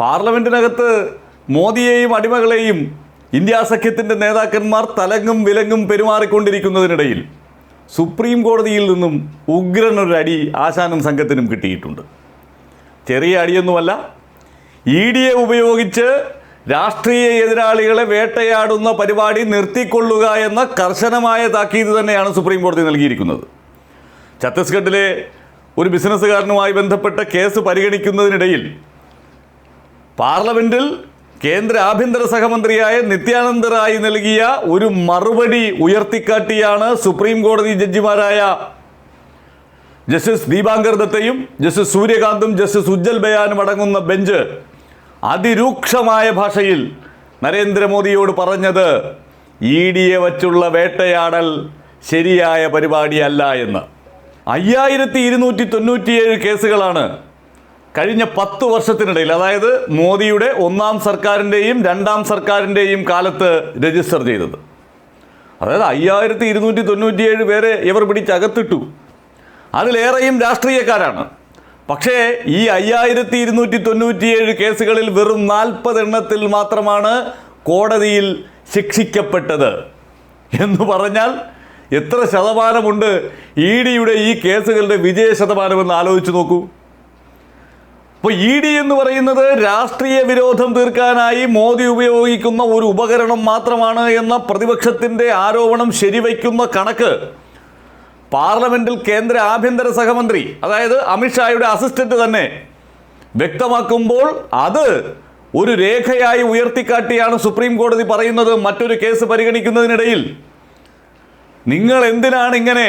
പാർലമെന്റിനകത്ത് മോദിയെയും അടിമകളെയും India സഖ്യത്തിന്റെ നേതാക്കന്മാർ തലങ്ങും വിലങ്ങും പെരുമാറിക്കൊണ്ടിരിക്കുന്നതിനിടയിൽ സുപ്രീം കോടതിയിൽ നിന്നും ഉഗ്രനൊരു അടി ആശാനും സംഘത്തിനും കിട്ടിയിട്ടുണ്ട്. ചെറിയ അടിയൊന്നുമല്ല ഇ ഡിയെ ഉപയോഗിച്ച് രാഷ്ട്രീയ എതിരാളികളെ വേട്ടയാടുന്ന പരിപാടി നിർത്തിക്കൊള്ളുക എന്ന കർശനമായ താക്കീത് തന്നെയാണ് സുപ്രീം കോടതി നൽകിയിരിക്കുന്നത്. ഛത്തീസ്ഗഡിലെ ഒരു ബിസിനസ്സുകാരനുമായി ബന്ധപ്പെട്ട കേസ് പരിഗണിക്കുന്നതിനിടയിൽ പാർലമെന്റിൽ കേന്ദ്ര ആഭ്യന്തര സഹമന്ത്രിയായ നിത്യാനന്ദ റായ് നൽകിയ ഒരു മറുപടി ഉയർത്തിക്കാട്ടിയാണ് സുപ്രീം കോടതി ജഡ്ജിമാരായ ജസ്റ്റിസ് ദീപാങ്കർ ദത്തയും ജസ്റ്റിസ് സൂര്യകാന്തും ജസ്റ്റിസ് ഉജ്ജൽ ബയാനും അടങ്ങുന്ന ബെഞ്ച് അതിരൂക്ഷമായ ഭാഷയിൽ നരേന്ദ്രമോദിയോട് പറഞ്ഞത് ഇ ഡിയെ വച്ചുള്ള വേട്ടയാടൽ ശരിയായ പരിപാടിയല്ല എന്ന്. അയ്യായിരത്തി ഇരുന്നൂറ്റി തൊണ്ണൂറ്റിയേഴ് കേസുകളാണ് കഴിഞ്ഞ പത്ത് വർഷത്തിനിടയിൽ അതായത് മോദിയുടെ ഒന്നാം സർക്കാരിന്റെയും രണ്ടാം സർക്കാരിന്റെയും കാലത്ത് രജിസ്റ്റർ ചെയ്തത്. അതായത് അയ്യായിരത്തി ഇരുന്നൂറ്റി തൊണ്ണൂറ്റിയേഴ് പേരെ ഇവർ പിടിച്ചകത്തിട്ടു. അതിലേറെയും രാഷ്ട്രീയക്കാരാണ്. പക്ഷേ ഈ അയ്യായിരത്തി ഇരുന്നൂറ്റി തൊണ്ണൂറ്റിയേഴ് കേസുകളിൽ വെറും നാൽപ്പത് എണ്ണത്തിൽ മാത്രമാണ് കോടതിയിൽ ശിക്ഷിക്കപ്പെട്ടത്. എന്ന് പറഞ്ഞാൽ എത്ര ശതമാനമുണ്ട് ഇ ഡിയുടെ ഈ കേസുകളുടെ വിജയ ശതമാനമെന്ന് ആലോചിച്ച് നോക്കൂ. അപ്പോൾ ഇ ഡി എന്ന് പറയുന്നത് രാഷ്ട്രീയ വിരോധം തീർക്കാനായി മോദി ഉപയോഗിക്കുന്ന ഒരു ഉപകരണം മാത്രമാണ് എന്ന പ്രതിപക്ഷത്തിന്റെ ആരോപണം ശരിവയ്ക്കുന്ന കണക്ക് പാർലമെന്റിൽ കേന്ദ്ര ആഭ്യന്തര സഹമന്ത്രി അതായത് അമിത്ഷായുടെ അസിസ്റ്റന്റ് തന്നെ വ്യക്തമാക്കുമ്പോൾ അത് ഒരു രേഖയായി ഉയർത്തിക്കാട്ടിയാണ് സുപ്രീം കോടതി പറയുന്നത് മറ്റൊരു കേസ് പരിഗണിക്കുന്നതിനിടയിൽ. നിങ്ങൾ എന്തിനാണ് ഇങ്ങനെ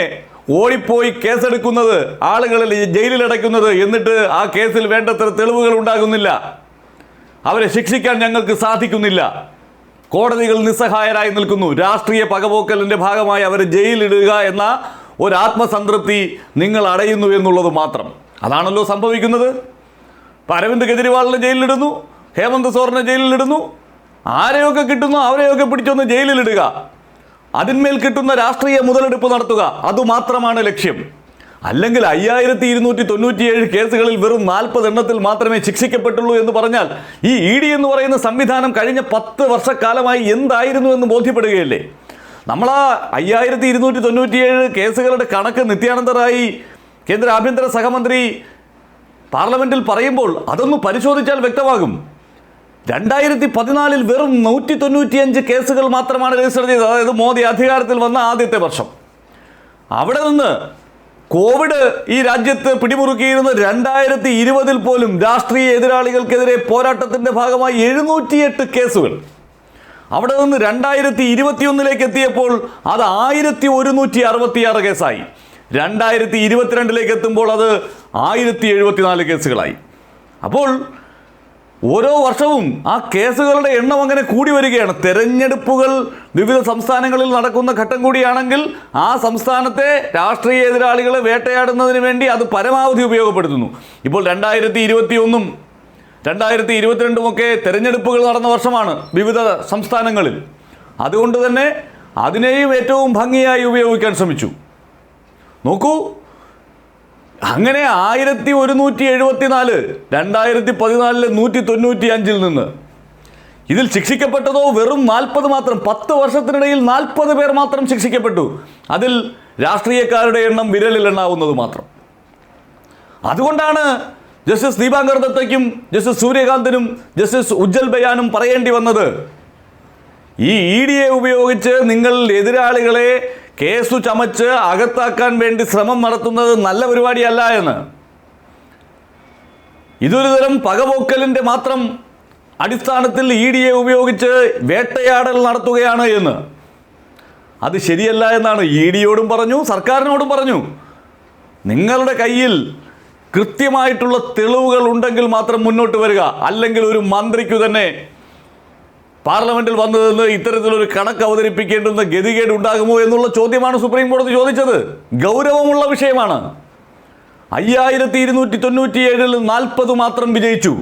ഓടിപ്പോയി കേസെടുക്കുന്നത് ആളുകളിൽ ജയിലിലടയ്ക്കുന്നത് എന്നിട്ട് ആ കേസിൽ വേണ്ടത്ര തെളിവുകൾ ഉണ്ടാകുന്നില്ല. അവരെ ശിക്ഷിക്കാൻ ഞങ്ങൾക്ക് സാധിക്കുന്നില്ല. കോടതികൾ നിസ്സഹായരായി നിൽക്കുന്നു. രാഷ്ട്രീയ പകപോക്കലിന്റെ ഭാഗമായി അവരെ ജയിലിടുക എന്ന ഒരു ആത്മസംതൃപ്തി നിങ്ങൾ അടയുന്നു എന്നുള്ളത് മാത്രം. അതാണല്ലോ സംഭവിക്കുന്നത്. ഇപ്പം അരവിന്ദ് കെജ്രിവാളിനെ ജയിലിലിടുന്നു. ഹേമന്ത് സോറിനെ ജയിലിലിടുന്നു. ആരെയൊക്കെ കിട്ടുന്നു അവരെയൊക്കെ പിടിച്ചൊന്ന് ജയിലിലിടുക. അതിന്മേൽ കിട്ടുന്ന രാഷ്ട്രീയ മുതലെടുപ്പ് നടത്തുക അതുമാത്രമാണ് ലക്ഷ്യം. അല്ലെങ്കിൽ അയ്യായിരത്തി ഇരുന്നൂറ്റി തൊണ്ണൂറ്റിയേഴ് കേസുകളിൽ വെറും നാൽപ്പത് എണ്ണത്തിൽ മാത്രമേ ശിക്ഷിക്കപ്പെട്ടുള്ളൂ എന്ന് പറഞ്ഞാൽ ഈ ഇ ഡി എന്ന് പറയുന്ന സംവിധാനം കഴിഞ്ഞ പത്ത് വർഷക്കാലമായി എന്തായിരുന്നു എന്ന് ബോധ്യപ്പെടുകയല്ലേ? നമ്മൾ ആ അയ്യായിരത്തി ഇരുന്നൂറ്റി തൊണ്ണൂറ്റിയേഴ് കേസുകളുടെ കണക്ക് നിത്യാനന്ദറായി കേന്ദ്ര ആഭ്യന്തര സഹമന്ത്രി പാർലമെന്റിൽ പറയുമ്പോൾ അതൊന്ന് പരിശോധിച്ചാൽ വ്യക്തമാകും. രണ്ടായിരത്തി പതിനാലിൽ വെറും നൂറ്റി തൊണ്ണൂറ്റിയഞ്ച് കേസുകൾ മാത്രമാണ് രജിസ്റ്റർ ചെയ്തത്. അതായത് മോദി അധികാരത്തിൽ വന്ന ആദ്യത്തെ വർഷം. അവിടെ നിന്ന് കോവിഡ് ഈ രാജ്യത്ത് പിടിമുറുക്കിയിരുന്ന രണ്ടായിരത്തി ഇരുപതിൽ പോലും രാഷ്ട്രീയ എതിരാളികൾക്കെതിരെ പോരാട്ടത്തിന്റെ ഭാഗമായി എഴുന്നൂറ്റിയെട്ട് കേസുകൾ. അവിടെ നിന്ന് രണ്ടായിരത്തി ഇരുപത്തിയൊന്നിലേക്ക് എത്തിയപ്പോൾ അത് ആയിരത്തി ഒരുന്നൂറ്റി അറുപത്തിയാറ് കേസായി. രണ്ടായിരത്തി ഇരുപത്തിരണ്ടിലേക്ക് എത്തുമ്പോൾ അത് ആയിരത്തി എഴുപത്തിനാല് കേസുകളായി. അപ്പോൾ ഓരോ വർഷവും ആ കേസുകളുടെ എണ്ണം അങ്ങനെ കൂടി വരികയാണ്. തെരഞ്ഞെടുപ്പുകൾ വിവിധ സംസ്ഥാനങ്ങളിൽ നടക്കുന്ന ഘട്ടം കൂടിയാണെങ്കിൽ ആ സംസ്ഥാനത്തെ രാഷ്ട്രീയ എതിരാളികളെ വേട്ടയാടുന്നതിന് വേണ്ടി അത് പരമാവധി ഉപയോഗപ്പെടുത്തുന്നു. ഇപ്പോൾ രണ്ടായിരത്തി ഇരുപത്തി ഒന്നും രണ്ടായിരത്തി ഇരുപത്തിരണ്ടും ഒക്കെ തെരഞ്ഞെടുപ്പുകൾ നടന്ന വർഷമാണ് വിവിധ സംസ്ഥാനങ്ങളിൽ. അതുകൊണ്ട് തന്നെ അതിനെയും ഏറ്റവും ഭംഗിയായി ഉപയോഗിക്കാൻ ശ്രമിച്ചു. നോക്കൂ അങ്ങനെ ആയിരത്തി ഒരുന്നൂറ്റി എഴുപത്തിനാല് രണ്ടായിരത്തി പതിനാലിലെ നൂറ്റി തൊണ്ണൂറ്റി അഞ്ചിൽ നിന്ന്. ഇതിൽ ശിക്ഷിക്കപ്പെട്ടതോ വെറും നാൽപ്പത് മാത്രം പത്ത് വർഷത്തിനിടയിൽ നാൽപ്പത് പേർ മാത്രം ശിക്ഷിക്കപ്പെട്ടു. അതിൽ രാഷ്ട്രീയക്കാരുടെ എണ്ണം വിരലിൽ എണ്ണാവുന്നത് മാത്രം. അതുകൊണ്ടാണ് ജസ്റ്റിസ് ദീപാങ്കർ ദത്തയ്ക്കും ജസ്റ്റിസ് സൂര്യകാന്തിനും ജസ്റ്റിസ് ഉജ്ജൽ ബയാനും പറയേണ്ടി വന്നത് ഈ ഇ ഡിയെ ഉപയോഗിച്ച് നിങ്ങൾ എതിരാളികളെ കേസു ചമച്ച് അകത്താക്കാൻ വേണ്ടി ശ്രമം നടത്തുന്നത് നല്ല പരിപാടിയല്ല എന്ന്. ഇതൊരു തരം പകപോക്കലിന്റെ മാത്രം അടിസ്ഥാനത്തിൽ ഇ ഡിയെ ഉപയോഗിച്ച് വേട്ടയാടൽ നടത്തുകയാണ് എന്ന്. അത് ശരിയല്ല എന്നാണ് ഇ ഡിയോടും പറഞ്ഞു സർക്കാരിനോടും പറഞ്ഞു. നിങ്ങളുടെ കയ്യിൽ കൃത്യമായിട്ടുള്ള തെളിവുകൾ ഉണ്ടെങ്കിൽ മാത്രം മുന്നോട്ട് വരിക. അല്ലെങ്കിൽ ഒരു മന്ത്രിക്കു തന്നെ പാർലമെന്റിൽ വന്നു നിന്ന് ഇത്തരത്തിലൊരു കണക്ക് അവതരിപ്പിക്കേണ്ടുന്ന ഗതികേട് ഉണ്ടാകുമോ എന്നുള്ള ചോദ്യമാണ് സുപ്രീം കോടതി ചോദിച്ചത്. ഗൗരവമുള്ള വിഷയമാണ്. അയ്യായിരത്തി ഇരുന്നൂറ്റി തൊണ്ണൂറ്റിയേഴിൽ നാൽപ്പത് മാത്രം വിജയിച്ചു.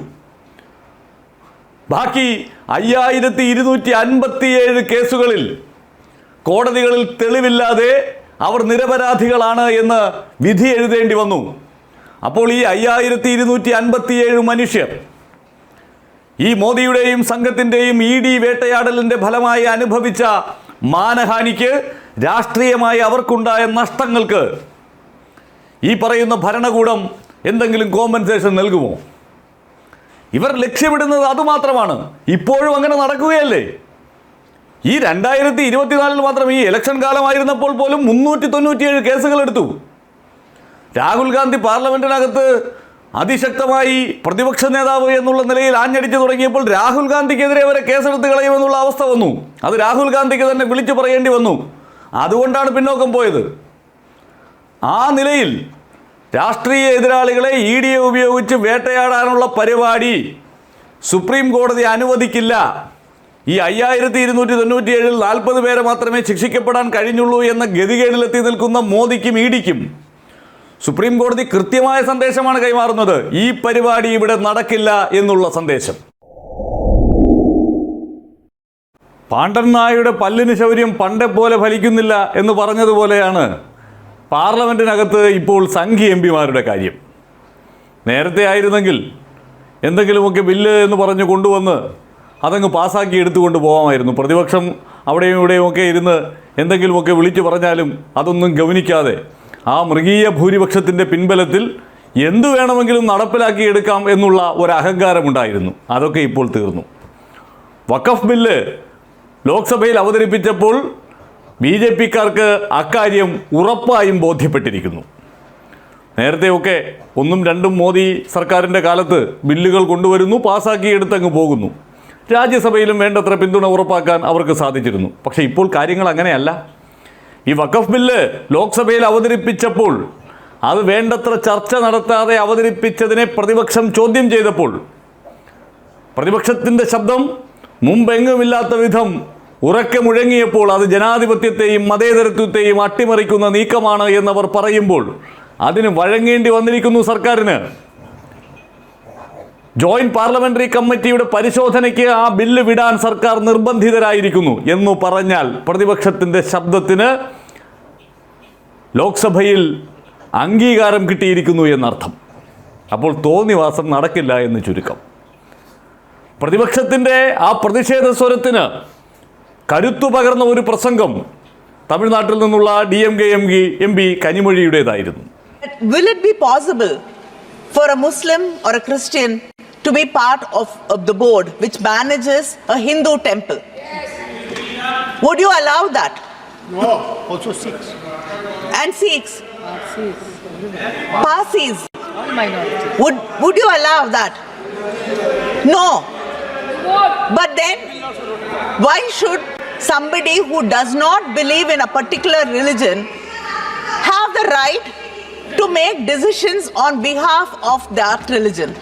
ബാക്കി അയ്യായിരത്തി ഇരുന്നൂറ്റി അൻപത്തിയേഴ് കേസുകളിൽ കോടതികളിൽ തെളിവില്ലാതെ അവർ നിരപരാധികളാണ് എന്ന് വിധി എഴുതേണ്ടി വന്നു. അപ്പോൾ ഈ അയ്യായിരത്തി ഇരുന്നൂറ്റി അൻപത്തിയേഴ് മനുഷ്യർ ഈ മോദിയുടെയും സംഘത്തിന്റെയും ഇ ഡി വേട്ടയാടലിന്റെ ഫലമായി അനുഭവിച്ച മാനഹാനിക്ക് രാഷ്ട്രീയമായി അവർക്കുണ്ടായ നഷ്ടങ്ങൾക്ക് ഈ പറയുന്ന ഭരണകൂടം എന്തെങ്കിലും കോമ്പൻസേഷൻ നൽകുമോ? ഇവർ ലക്ഷ്യമിടുന്നത് അതുമാത്രമാണ്. ഇപ്പോഴും അങ്ങനെ നടക്കുകയല്ലേ? ഈ രണ്ടായിരത്തി ഇരുപത്തിനാലിൽ മാത്രം ഈ ഇലക്ഷൻ കാലമായിരുന്നപ്പോൾ പോലും മുന്നൂറ്റി തൊണ്ണൂറ്റിയേഴ് കേസുകൾ എടുത്തു. രാഹുൽ ഗാന്ധി പാർലമെന്റിനകത്ത് അതിശക്തമായി പ്രതിപക്ഷ നേതാവ് എന്നുള്ള നിലയിൽ ആഞ്ഞടിച്ചു തുടങ്ങിയപ്പോൾ രാഹുൽ ഗാന്ധിക്കെതിരെ അവരെ കേസെടുത്ത് കളയുമെന്നുള്ള അവസ്ഥ വന്നു. അത് രാഹുൽ ഗാന്ധിക്ക് തന്നെ വിളിച്ചു പറയേണ്ടി വന്നു. അതുകൊണ്ടാണ് പിന്നോക്കം പോയത്. ആ നിലയിൽ രാഷ്ട്രീയ എതിരാളികളെ ഇ ഡി എ ഉപയോഗിച്ച് വേട്ടയാടാനുള്ള പരിപാടി സുപ്രീം കോടതി അനുവദിക്കില്ല. ഈ അയ്യായിരത്തി ഇരുന്നൂറ്റി തൊണ്ണൂറ്റിയേഴിൽ നാൽപ്പത് പേരെ മാത്രമേ ശിക്ഷിക്കപ്പെടാൻ കഴിഞ്ഞുള്ളൂ എന്ന ഗതികേടിലെത്തി നിൽക്കുന്ന മോദിക്കും ഇ ഡിക്കും. സുപ്രീം കോടതി കൃത്യമായ സന്ദേശമാണ് കൈമാറുന്നത്. ഈ പരിപാടി ഇവിടെ നടക്കില്ല എന്നുള്ള സന്ദേശം. പാണ്ഡൻ നായയുടെ പല്ലിന് ശൗര്യം പണ്ടെ പോലെ ഫലിക്കുന്നില്ല എന്ന് പറഞ്ഞതുപോലെയാണ് പാർലമെന്റിനകത്ത് ഇപ്പോൾ സംഘി എം പിമാരുടെ കാര്യം. നേരത്തെ ആയിരുന്നെങ്കിൽ എന്തെങ്കിലുമൊക്കെ ബില്ല് എന്ന് പറഞ്ഞ് കൊണ്ടുവന്ന് അതങ്ങ് പാസ്സാക്കി എടുത്തുകൊണ്ട് പോകാമായിരുന്നു പ്രതിപക്ഷം അവിടെയും ഇവിടെയും ഒക്കെ ഇരുന്ന് എന്തെങ്കിലുമൊക്കെ വിളിച്ചു പറഞ്ഞാലും അതൊന്നും ഗവനിക്കാതെ ആ മൃഗീയ ഭൂരിപക്ഷത്തിന്റെ പിൻബലത്തിൽ എന്തു വേണമെങ്കിലും നടപ്പിലാക്കി എടുക്കാം എന്നുള്ള ഒരു അഹങ്കാരമുണ്ടായിരുന്നു. അതൊക്കെ ഇപ്പോൾ തീർന്നു. വഖഫ് ബില്ല് ലോക്സഭയിൽ അവതരിപ്പിച്ചപ്പോൾ ബി ജെ പിക്കാർക്ക് അക്കാര്യം ഉറപ്പായും ബോധ്യപ്പെട്ടിരിക്കുന്നു. നേരത്തെയൊക്കെ ഒന്നും രണ്ടും മോദി സർക്കാരിന്റെ കാലത്ത് ബില്ലുകൾ കൊണ്ടുവരുന്നു പാസ്സാക്കിയെടുത്തങ്ങ് പോകുന്നു. രാജ്യസഭയിലും വേണ്ടത്ര പിന്തുണ ഉറപ്പാക്കാൻ അവർക്ക് സാധിച്ചിരുന്നു. പക്ഷേ ഇപ്പോൾ കാര്യങ്ങൾ അങ്ങനെയല്ല. ഈ വഖഫ് ബില്ല് ലോക്സഭയിൽ അവതരിപ്പിച്ചപ്പോൾ അത് വേണ്ടത്ര ചർച്ച നടത്താതെ അവതരിപ്പിച്ചതിനെ പ്രതിപക്ഷം ചോദ്യം ചെയ്തപ്പോൾ പ്രതിപക്ഷത്തിന്റെ ശബ്ദം മുമ്പെങ്ങുമില്ലാത്ത വിധം ഉറക്കെ മുഴങ്ങിയപ്പോൾ അത് ജനാധിപത്യത്തെയും മതേതരത്വത്തെയും അട്ടിമറിക്കുന്ന നീക്കമാണ് എന്നവർ പറയുമ്പോൾ അതിന് വഴങ്ങേണ്ടി വന്നിരിക്കുന്നു സർക്കാരിന്. ജോയിന്റ് പാർലമെന്ററി കമ്മിറ്റിയുടെ പരിശോധനയ്ക്ക് ആ ബില്ല് വിടാൻ സർക്കാർ നിർബന്ധിതരായിരിക്കുന്നു എന്നു പറഞ്ഞാൽ പ്രതിപക്ഷത്തിന്റെ ശബ്ദത്തിന് ലോക്സഭയിൽ അംഗീകാരം കിട്ടിയിരിക്കുന്നു എന്നർത്ഥം അപ്പോൾ തോന്നിവാസം നടക്കില്ല എന്ന് ചുരുക്കം പ്രതിപക്ഷത്തിന്റെ ആ പ്രതിഷേധ സ്വരത്തിന് കരുത്തു പകർന്ന ഒരു പ്രസംഗം തമിഴ്നാട്ടിൽ നിന്നുള്ള D M K M P M P കനിമൊഴിയുടേതായിരുന്നു Will it be possible for a Muslim or a Christian to be part of, of the board which manages a Hindu temple? Would you allow that? No, also six. And Sikhs, Parsis, all would, would you allow that? No. But then, why should somebody who does not believe in a particular religion have the right to make decisions on behalf of that religion?